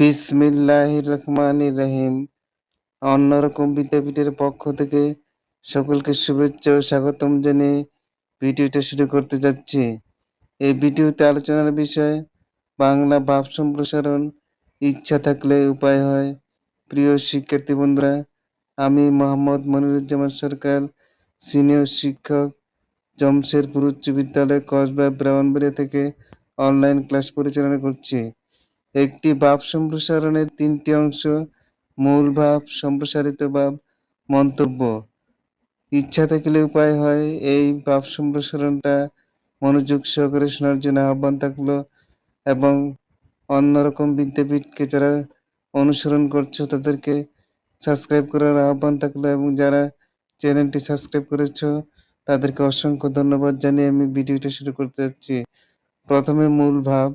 বিসমিল্লাহির রহমানির রহিম। অন্যরকম বিদ্যাপীঠের পক্ষ থেকে সকলকে শুভেচ্ছা ও স্বাগতম জানিয়ে ভিডিওটা শুরু করতে যাচ্ছি। এই ভিডিওতে আলোচনার বিষয়, বাংলা ভাব সম্প্রসারণ, ইচ্ছা থাকলে উপায় হয়। প্রিয় শিক্ষার্থী বন্ধুরা, আমি মোহাম্মদ মনিরুজ্জামান সরকার, সিনিয়র শিক্ষক, জমশেরপুর উচ্চ বিদ্যালয় কসবা ব্রাহ্মণবাড়িয়া থেকে অনলাইন ক্লাস পরিচালনা করছি। একটি ভাব সম্প্রসারণের তিনটি অংশ, মূল ভাব, সম্প্রসারিত ভাব, মন্তব্য। ইচ্ছা থাকলে উপায় হয়, এই ভাব সম্প্রসারণটা মনোযোগ সহকারে শোনার জন্য আহ্বান থাকল এবং অন্যরকম বিদ্যাপীঠকে যারা অনুসরণ করছ তাদেরকে সাবস্ক্রাইব করার আহ্বান থাকল এবং যারা চ্যানেলটি সাবস্ক্রাইব করেছ তাদেরকে অসংখ্য ধন্যবাদ জানিয়ে আমি ভিডিওটা শুরু করতে যাচ্ছি। প্রথমে মূল ভাব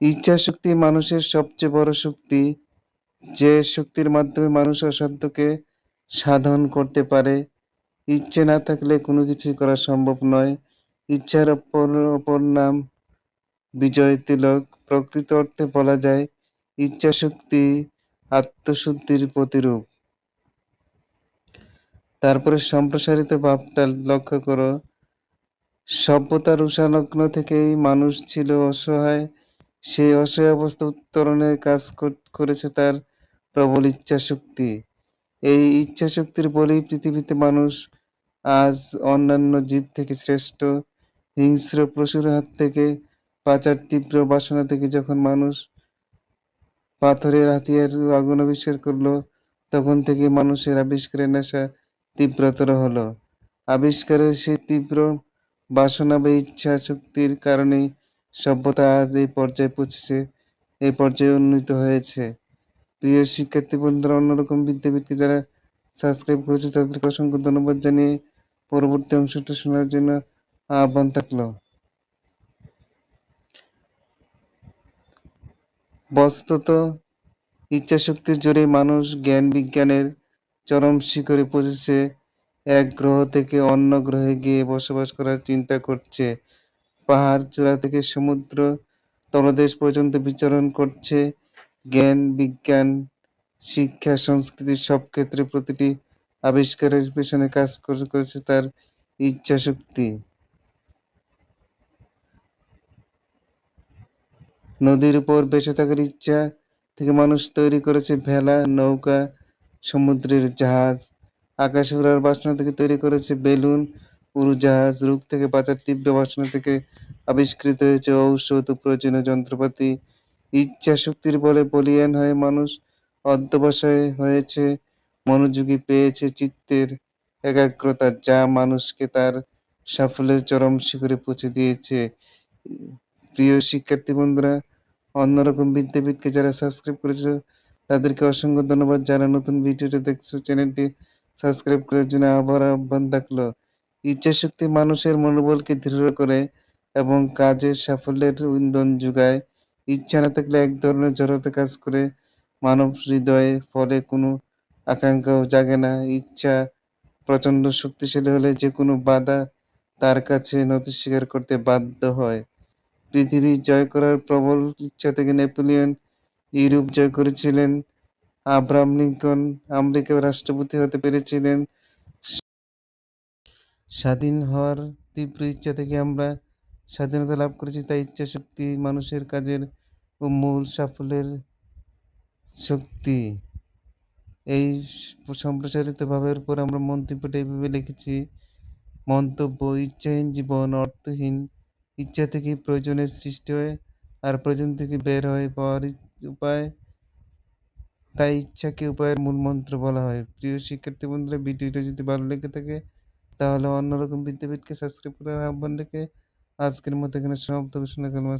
ইচ্ছা শক্তি মানুষের সবচেয়ে বড় শক্তি, যে শক্তির মাধ্যমে মানুষ অসাধ্যকে সাধন করতে পারে। ইচ্ছে না থাকলে কোনো কিছুই করা সম্ভব নয়। ইচ্ছার অপর অপর নাম বিজয় তিলক। প্রকৃত অর্থে বলা যায় ইচ্ছা শক্তি আত্মশুদ্ধির প্রতিরূপ। তারপরে সম্প্রসারিত ভাবটা লক্ষ্য করো। সভ্যতার উষালগ্ন থেকেই মানুষ ছিল অসহায় সেই অসহায় অবস্থা উত্তরণের কাজ করেছে তার প্রবল ইচ্ছা শক্তি এই ইচ্ছা শক্তির বলেই পৃথিবীতে মানুষ আজ অন্যান্য জীব থেকে শ্রেষ্ঠ, হিংস্র পশুর হাত থেকে পাচার তীব্র বাসনা থেকে যখন মানুষ পাথরের হাতিয়ার আগুন আবিষ্কার করল, তখন থেকে মানুষের আবিষ্কারের নেশা তীব্রতর হলো। আবিষ্কারের সেই তীব্র বাসনা বা ইচ্ছা শক্তির কারণেই সভ্যতা আজ এই পর্যায়ে পৌঁছেছে, এই পর্যায়ে উন্নীত হয়েছে। প্রিয় শিক্ষার্থী বন্ধুরা, অন্যরকম বিদ্যাপীঠকে যারা সাবস্ক্রাইব করেছে, তাদেরকে অসংখ্য ধন্যবাদ জানিয়ে পরবর্তী অংশটা শোনার জন্য আহ্বান থাকল। বস্তুত ইচ্ছাশক্তির জোরে মানুষ জ্ঞান বিজ্ঞানের চরম শিখরে পৌঁছেছে। এক গ্রহ থেকে অন্য গ্রহে গিয়ে বসবাস করার চিন্তা করছে। পাহাড় চূড়া থেকে সমুদ্র তলদেশ পর্যন্ত বিচরণ করছে। জ্ঞান, বিজ্ঞান, শিক্ষা, সংস্কৃতি সব ক্ষেত্রে প্রতিটি আবিষ্কারের পেছনে কাজ করেছে তার ইচ্ছা শক্তি নদীর উপর বেঁচে থাকার ইচ্ছা থেকে মানুষ তৈরি করেছে ভেলা, নৌকা, সমুদ্রের জাহাজ, আকাশে উড়ার বাসনা থেকে তৈরি করেছে বেলুন উড়োজাহাজ রূপ থেকে বাঁচার তীব্র বাসনা থেকে আবিষ্কৃত হয়েছে ঔষধ প্রয়োজনীয় যন্ত্রপাতি। ইচ্ছা শক্তির বলে বলিয়ান হয়ে মানুষ। অধ্যবসায় হয়েছে, মনোযোগী পেয়েছে চিত্তের একাগ্রতা যা মানুষকে তার সাফল্যের চরম শিখরে পৌঁছে দিয়েছে। প্রিয় শিক্ষার্থী বন্ধুরা, অন্যরকম বিদ্যাপীঠকে যারা সাবস্ক্রাইব করেছে, তাদেরকে অসংখ্য ধন্যবাদ। যারা নতুন ভিডিওটা দেখছ, চ্যানেলটি সাবস্ক্রাইব করার জন্য আবার আহ্বান থাকল। ইচ্ছা শক্তি মানুষের মনোবলকে দৃঢ় করে এবং কাজের সাফল্যের ইন্ধন যোগায়। ইচ্ছা না থাকলে এক ধরনের জড়তা কাজ করে। মানব হৃদয়ে ফলে কোনো আকাঙ্ক্ষাও জাগে না। ইচ্ছা প্রচণ্ড শক্তিশালী হলে যে কোনো বাধা তার কাছে নথি স্বীকার করতে বাধ্য হয়। পৃথিবী জয় করার প্রবল ইচ্ছা থেকে নেপোলিয়ন ইউরোপ জয় করেছিলেন। আব্রাহাম লিঙ্কন আমেরিকার রাষ্ট্রপতি হতে পেরেছিলেন। স্বাধীন হওয়ার তীব্র ইচ্ছা থেকে আমরা স্বাধীনতা লাভ করেছি, তাই ইচ্ছা শক্তি মানুষের কাজের ও মূল সাফল্যের শক্তি। এই সম্প্রসারিত ভাবের উপর আমরা মন্তব্যটা এইভাবে লিখেছি, মন্তব্য, ইচ্ছাহীন জীবন, অর্থহীন ইচ্ছা থেকেই প্রয়োজনের সৃষ্টি হয় আর প্রয়োজন থেকে বের হয়ে পাওয়ার উপায়। তাই ইচ্ছাকে উপায়ের মূল মন্ত্র বলা হয়। প্রিয় শিক্ষার্থী বন্ধুরা, ভিডিওটা যদি ভালো লেগে থাকে তাহলে অন্যরকম বিদ্যাপীঠকে সাবস্ক্রাইব করার আহ্বান রেখে আজকের মতো এখানে সমাপ্ত। ঘোষণা করলাম